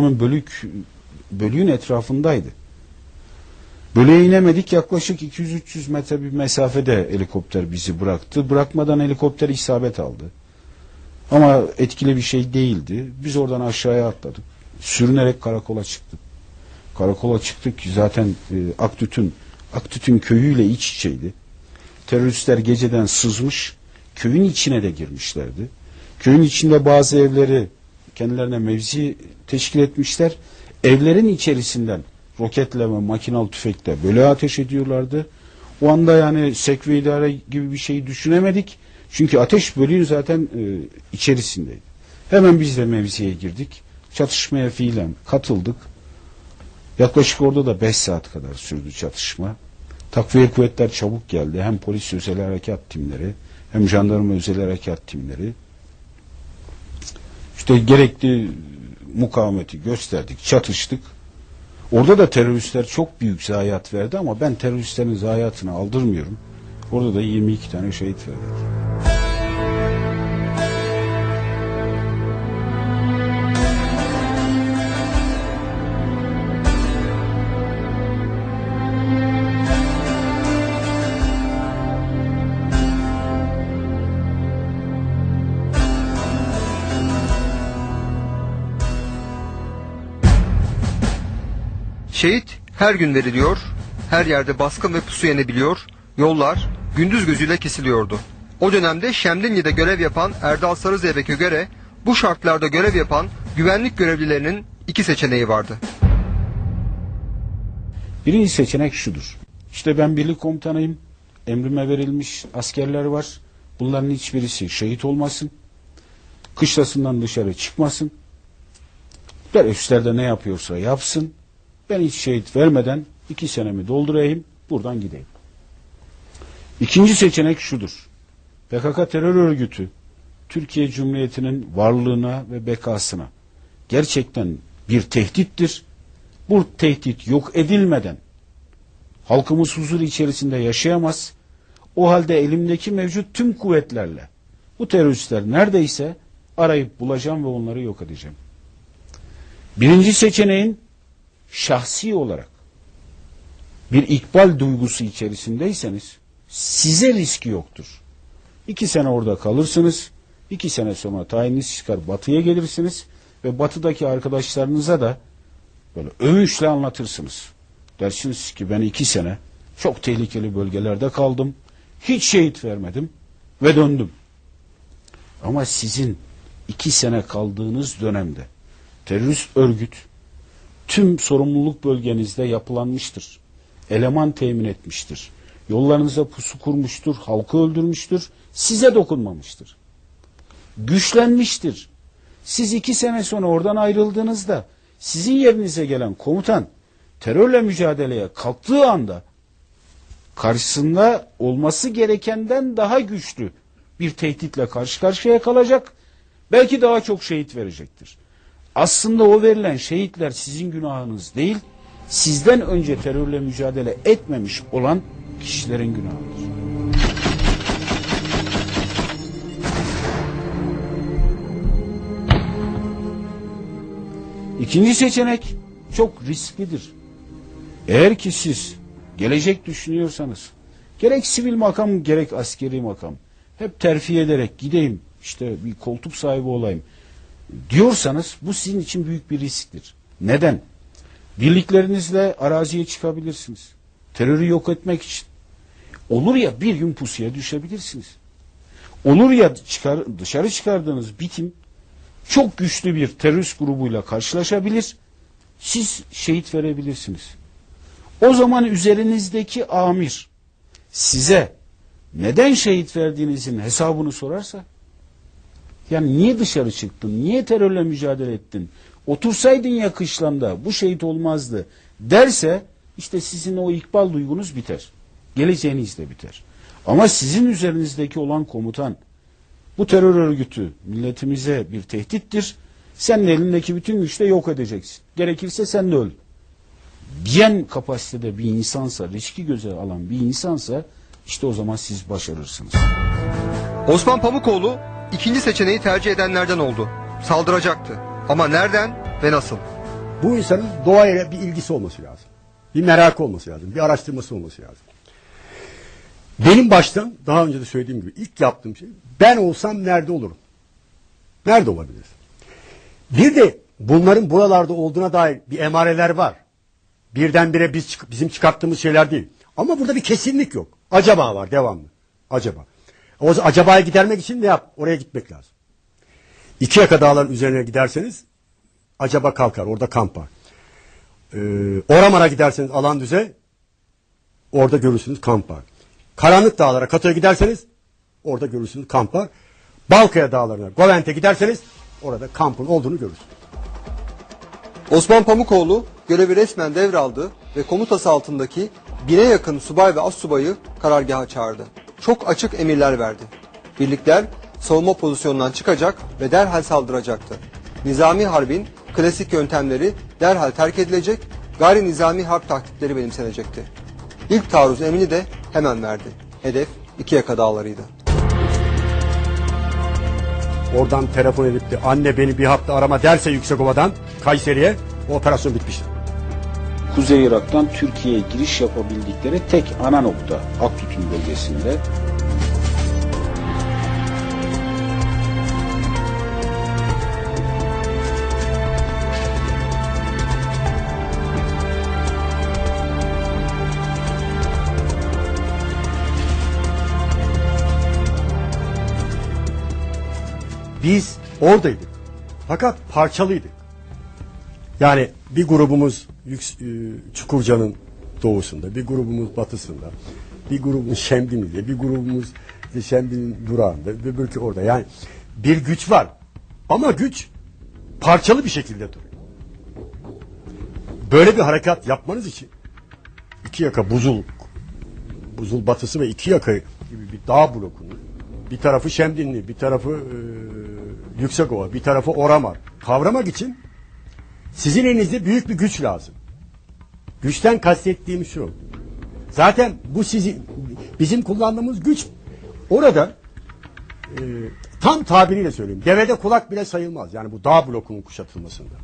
tamamen bölük bölüğün etrafındaydı. Bölüğe inemedik yaklaşık 200-300 metre bir mesafede helikopter bizi bıraktı. Bırakmadan helikopter isabet aldı. Ama etkili bir şey değildi. Biz oradan aşağıya atladık. Sürünerek karakola çıktık. Karakola çıktık ki zaten e, Aktüt'ün Aktüt'ün köyüyle iç içeydi. Teröristler geceden sızmış, köyün içine de girmişlerdi. Köyün içinde bazı evleri kendilerine mevzi teşkil etmişler. Evlerin içerisinden roketle ve makinalı tüfekle böyle ateş ediyorlardı. O anda yani sekve idare gibi bir şey düşünemedik. Çünkü ateş bölüğün zaten e, içerisindeydi. Hemen biz de mevziye girdik. Çatışmaya fiilen katıldık. Yaklaşık orada da 5 saat kadar sürdü çatışma. Takviye kuvvetler çabuk geldi. Hem polis özel harekat timleri hem jandarma özel harekat timleri. İşte gerekli mukavemeti gösterdik, çatıştık. Orada da teröristler çok büyük zayiat verdi ama ben teröristlerin zayiatını aldırmıyorum. Orada da 22 tane şehit verdik. Şehit her gün veriliyor, her yerde baskın ve pusu yenebiliyor, yollar gündüz gözüyle kesiliyordu. O dönemde Şemdinli'de görev yapan Erdal Sarızeybek'e göre bu şartlarda görev yapan güvenlik görevlilerinin iki seçeneği vardı. Birinci seçenek şudur. İşte ben birlik komutanıyım. Emrime verilmiş askerler var. Bunların hiçbirisi şehit olmasın. Kışlasından dışarı çıkmasın. Teröristler ne yapıyorsa yapsın. Ben hiç şehit vermeden iki senemi doldurayım. Buradan gideyim. İkinci seçenek şudur. PKK terör örgütü Türkiye Cumhuriyeti'nin varlığına ve bekasına gerçekten bir tehdittir. Bu tehdit yok edilmeden halkımız huzur içerisinde yaşayamaz. O halde elimdeki mevcut tüm kuvvetlerle bu teröristler neredeyse arayıp bulacağım ve onları yok edeceğim. Birinci seçeneğin şahsi olarak bir ikbal duygusu içerisindeyseniz size riski yoktur. İki sene orada kalırsınız. iki sene sonra tayininiz çıkar batıya gelirsiniz ve batıdaki arkadaşlarınıza da böyle övünçle anlatırsınız. Dersiniz ki ben iki sene çok tehlikeli bölgelerde kaldım. Hiç şehit vermedim ve döndüm. Ama sizin iki sene kaldığınız dönemde terörist örgüt tüm sorumluluk bölgenizde yapılanmıştır. Eleman temin etmiştir. Yollarınıza pusu kurmuştur, halkı öldürmüştür, size dokunmamıştır. Güçlenmiştir. Siz iki sene sonra oradan ayrıldığınızda sizin yerinize gelen komutan terörle mücadeleye kalktığı anda karşısında olması gerekenden daha güçlü bir tehditle karşı karşıya kalacak. Belki daha çok şehit verecektir. Aslında o verilen şehitler sizin günahınız değil, sizden önce terörle mücadele etmemiş olan kişilerin günahıdır. İkinci seçenek çok risklidir. Eğer ki siz gelecek düşünüyorsanız gerek sivil makam gerek askeri makam hep terfi ederek gideyim işte bir koltuk sahibi olayım diyorsanız bu sizin için büyük bir risktir. Neden? Birliklerinizle araziye çıkabilirsiniz. Terörü yok etmek için. Olur ya bir gün pusuya düşebilirsiniz. Olur ya çıkar, dışarı çıkardığınız bitim çok güçlü bir terörist grubuyla karşılaşabilir. Siz şehit verebilirsiniz. O zaman üzerinizdeki amir size neden şehit verdiğinizin hesabını sorarsa yani niye dışarı çıktın? Niye terörle mücadele ettin? Otursaydın ya kışlanda bu şehit olmazdı derse işte sizin o ikbal duygunuz biter. Geleceğiniz de biter. Ama sizin üzerinizdeki olan komutan bu terör örgütü milletimize bir tehdittir. Senin elindeki bütün güçle yok edeceksin. Gerekirse sen de öl. Diyen kapasitede bir insansa, riski göze alan bir insansa işte o zaman siz başarırsınız. Osman Pamukoğlu ikinci seçeneği tercih edenlerden oldu. Saldıracaktı. Ama nereden ve nasıl? Bu insanın doğayla bir ilgisi olması lazım. Bir merakı olması lazım. Bir araştırması olması lazım. Benim baştan daha önce de söylediğim gibi ilk yaptığım şey ben olsam nerede olurum? Nerede olabiliriz? Bir de bunların buralarda olduğuna dair bir emareler var. Birdenbire biz bizim çıkarttığımız şeyler değil. Ama burada bir kesinlik yok. Acaba var devamlı. Acaba. O acabaya gidermek için ne yap? Oraya gitmek lazım. İki yaka dağların üzerine giderseniz acaba kalkar. Orada kamp var. Ee, Oramar'a giderseniz alan düze orada görürsünüz kamp var. Karanlık dağlara Kato'ya giderseniz orada görürsünüz kamp var. Balkaya dağlarına Govent'e giderseniz orada kampın olduğunu görürsünüz. Osman Pamukoğlu görevi resmen devraldı ve komutası altındaki bine yakın subay ve astsubayı karargaha çağırdı. Çok açık emirler verdi. Birlikler savunma pozisyonundan çıkacak ve derhal saldıracaktı. Nizami Harbin klasik yöntemleri derhal terk edilecek, gayri nizami harp taktikleri benimsenecekti. İlk taarruz emrini de hemen verdi. Hedef iki yaka dağlarıydı. Oradan telefon edip de anne beni bir hafta arama derse Yüksekova'dan Kayseri'ye operasyon bitmiştir. Kuzey Irak'tan Türkiye'ye giriş yapabildikleri tek ana nokta Aktütün bölgesinde. Biz oradaydık. Fakat parçalıydık. Yani bir grubumuz e, Çukurca'nın doğusunda, bir grubumuz batısında, bir grubumuz Şemdinli'de, bir grubumuz Şemdin'in durağında, öbürkü orada. Yani bir güç var. Ama güç parçalı bir şekilde duruyor. Böyle bir harekat yapmanız için iki yaka buzul, buzul batısı ve iki yaka gibi bir dağ blokunu bir tarafı Şemdinli, bir tarafı e, Yüksekova, bir tarafı Oramar kavramak için sizin elinizde büyük bir güç lazım. Güçten kastettiğim şu. Zaten bu sizin bizim kullandığımız güç orada e, tam tabiriyle söyleyeyim. Devede kulak bile sayılmaz. Yani bu dağ blokunun kuşatılmasında.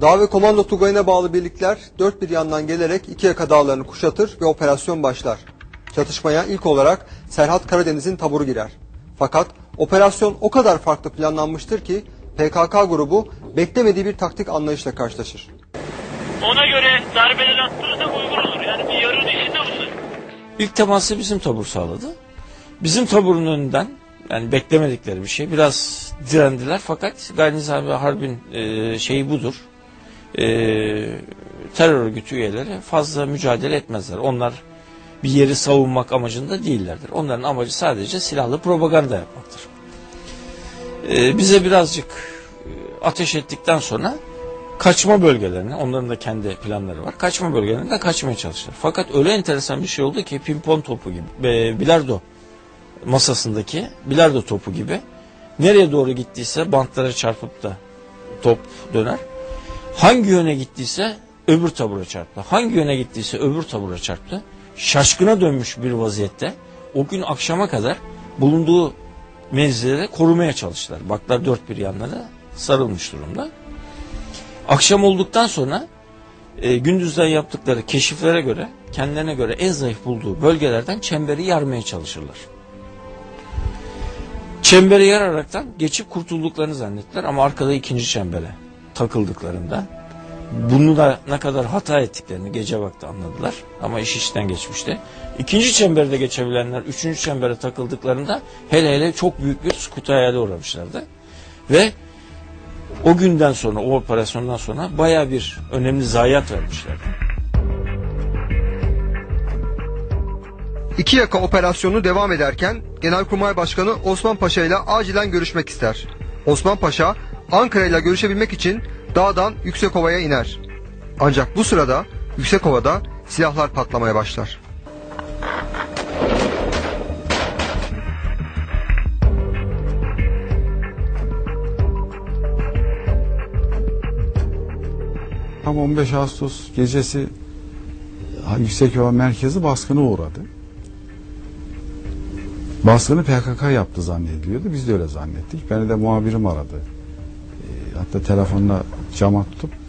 Dağ ve komando tugayına bağlı birlikler dört bir yandan gelerek iki yaka dağlarını kuşatır ve operasyon başlar. Çatışmaya ilk olarak Serhat Karadeniz'in taburu girer. Fakat operasyon o kadar farklı planlanmıştır ki PKK grubu beklemediği bir taktik anlayışla karşılaşır. Ona göre darbeler attırırsak uygun olur. Yani bir yarın içinde bulunur. İlk teması bizim tabur sağladı. Bizim taburun önünden yani beklemedikleri bir şey biraz direndiler fakat gayri nizami harbin e, şeyi budur. E, terör örgütü üyeleri fazla mücadele etmezler. Onlar bir yeri savunmak amacında değillerdir. Onların amacı sadece silahlı propaganda yapmaktır. E, bize birazcık e, ateş ettikten sonra kaçma bölgelerine, onların da kendi planları var. Kaçma bölgelerine kaçmaya çalıştılar. Fakat öyle enteresan bir şey oldu ki pimpon topu gibi, e, bilardo masasındaki bilardo topu gibi nereye doğru gittiyse bantlara çarpıp da top döner. Hangi yöne gittiyse öbür tabura çarptı. Hangi yöne gittiyse öbür tabura çarptı. Şaşkına dönmüş bir vaziyette o gün akşama kadar bulunduğu mevzileri korumaya çalıştılar. Baklar dört bir yanlara sarılmış durumda. Akşam olduktan sonra e, gündüzden yaptıkları keşiflere göre kendilerine göre en zayıf bulduğu bölgelerden çemberi yarmaya çalışırlar. Çemberi yararaktan geçip kurtulduklarını zannettiler ama arkada ikinci çembere takıldıklarında bunu da ne kadar hata ettiklerini gece vakti anladılar ama iş işten geçmişti. İkinci çemberde geçebilenler üçüncü çembere takıldıklarında hele hele çok büyük bir sukut hayale uğramışlardı. Ve o günden sonra, o operasyondan sonra baya bir önemli zayiat vermişler. İki yaka operasyonu devam ederken Genelkurmay Başkanı Osman Paşa ile acilen görüşmek ister. Osman Paşa Ankara ile görüşebilmek için dağdan Yüksekova'ya iner. Ancak bu sırada Yüksekova'da silahlar patlamaya başlar. Tam 15 Ağustos gecesi Yüksekova merkezi baskına uğradı. Baskını PKK yaptı zannediliyordu. Biz de öyle zannettik. Beni de muhabirim aradı. E, hatta telefonla cama tutup